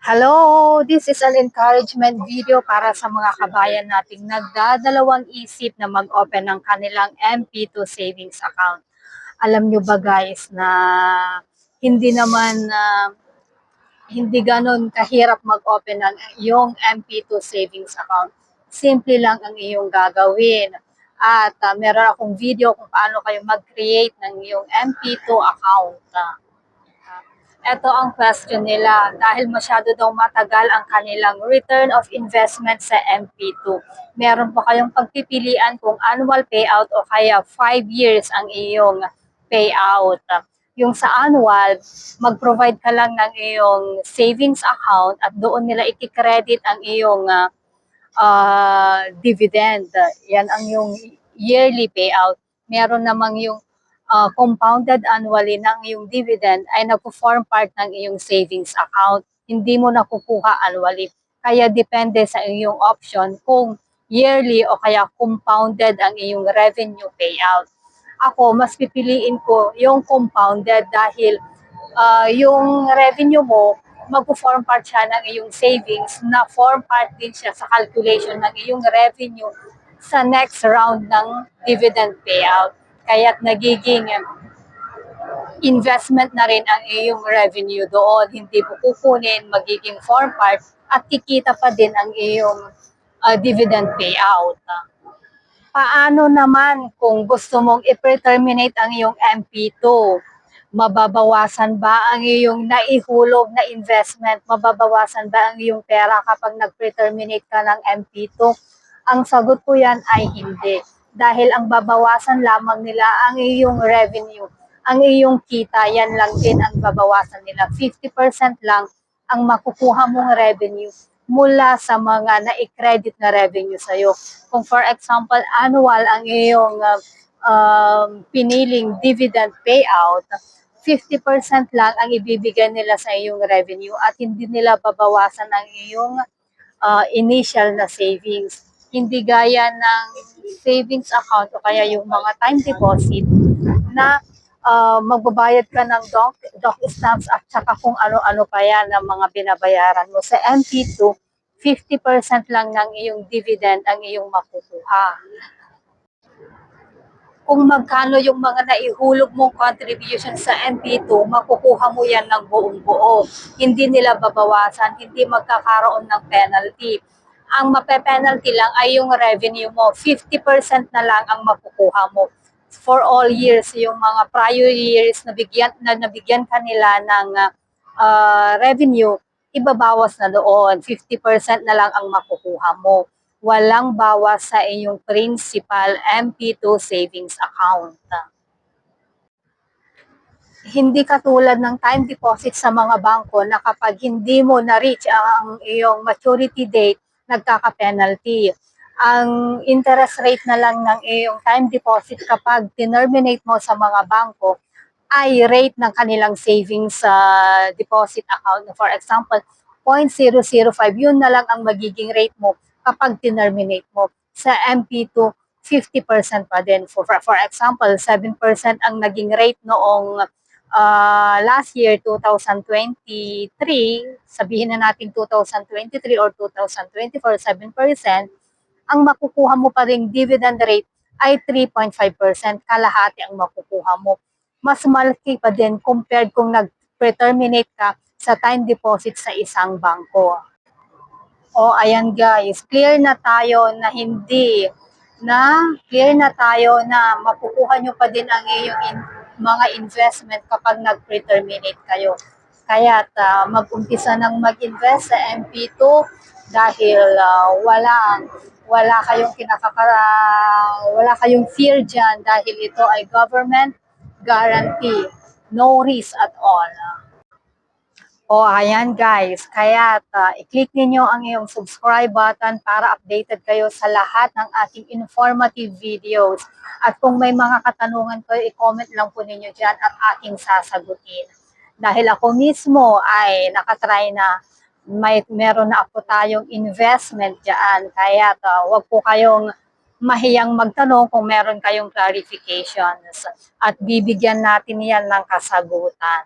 Hello! This is an encouragement video para sa mga kabayan nating nagdadalawang isip na mag-open ng kanilang MP2 savings account. Alam nyo ba guys na hindi naman na hindi ganon kahirap mag-open ng iyong MP2 savings account. Simple lang ang iyong gagawin. At ah, meron akong video kung paano kayo mag-create ng iyong MP2 account. Ah, ito ang question nila dahil masyado daw matagal ang kanilang return of investment sa MP2. Meron pa kayong pagpipilian kung annual payout o kaya 5 years ang iyong payout. Yung sa annual, mag-provide ka lang ng iyong savings account at doon nila i-credit ang iyong uh, uh, dividend. Yan ang yung yearly payout. Meron namang yung uh, compounded annually ng iyong dividend ay nagpo-form part ng iyong savings account. Hindi mo nakukuha annually. Kaya depende sa iyong option kung yearly o kaya compounded ang iyong revenue payout. Ako, mas pipiliin ko yung compounded dahil uh, yung revenue mo, magpo-form part siya ng iyong savings na form part din siya sa calculation ng iyong revenue sa next round ng dividend payout. Kaya't nagiging investment na rin ang iyong revenue doon. Hindi mo kukunin, magiging form part at kikita pa din ang iyong uh, dividend payout. Paano naman kung gusto mong i-terminate ang iyong MP2? Mababawasan ba ang iyong naihulog na investment? Mababawasan ba ang iyong pera kapag nag-terminate ka ng MP2? Ang sagot ko yan ay hindi dahil ang babawasan lamang nila ang iyong revenue, ang iyong kita, yan lang din ang babawasan nila. 50% lang ang makukuha mong revenue mula sa mga na-credit na revenue sa'yo. Kung for example, annual ang iyong uh, um, piniling dividend payout, 50% lang ang ibibigay nila sa iyong revenue at hindi nila babawasan ang iyong uh, initial na savings. Hindi gaya ng savings account o kaya yung mga time deposit na uh, magbabayad ka ng doc, doc stamps at saka kung ano-ano pa yan ng mga binabayaran mo. Sa MP2, 50% lang ng iyong dividend ang iyong makukuha. Kung magkano yung mga naihulog mong contribution sa MP2, makukuha mo yan ng buong buo. Hindi nila babawasan, hindi magkakaroon ng penalty ang mape-penalty lang ay yung revenue mo. 50% na lang ang makukuha mo for all years. Yung mga prior years na bigyan, na nabigyan kanila ng uh, revenue, ibabawas na doon. 50% na lang ang makukuha mo. Walang bawas sa iyong principal MP2 savings account hindi katulad ng time deposit sa mga bangko na kapag hindi mo na-reach ang iyong maturity date, nagkaka-penalty. Ang interest rate na lang ng iyong time deposit kapag terminate mo sa mga bangko ay rate ng kanilang savings uh, deposit account. For example, 0.005, yun na lang ang magiging rate mo kapag terminate mo. Sa MP2, 50% pa din. For, for example, 7% ang naging rate noong uh, last year, 2023, sabihin na natin 2023 or 2024, 7%, ang makukuha mo pa ring dividend rate ay 3.5%, kalahati ang makukuha mo. Mas malaki pa din compared kung nag-terminate ka sa time deposit sa isang bangko. O ayan guys, clear na tayo na hindi na clear na tayo na makukuha nyo pa din ang iyong mga investment kapag nag-pre-terminate kayo. Kaya uh, mag-umpisa ng mag-invest sa MP2 dahil uh, wala wala kayong kinakakara wala kayong fear diyan dahil ito ay government guarantee no risk at all o ayan guys kaya uh, i-click niyo ang iyong subscribe button para updated kayo sa lahat ng ating informative videos at kung may mga katanungan kayo, i-comment lang po ninyo dyan at ating sasagutin. Dahil ako mismo ay nakatry na may meron na ako tayong investment dyan. Kaya to, wag po kayong mahiyang magtanong kung meron kayong clarifications at bibigyan natin yan ng kasagutan.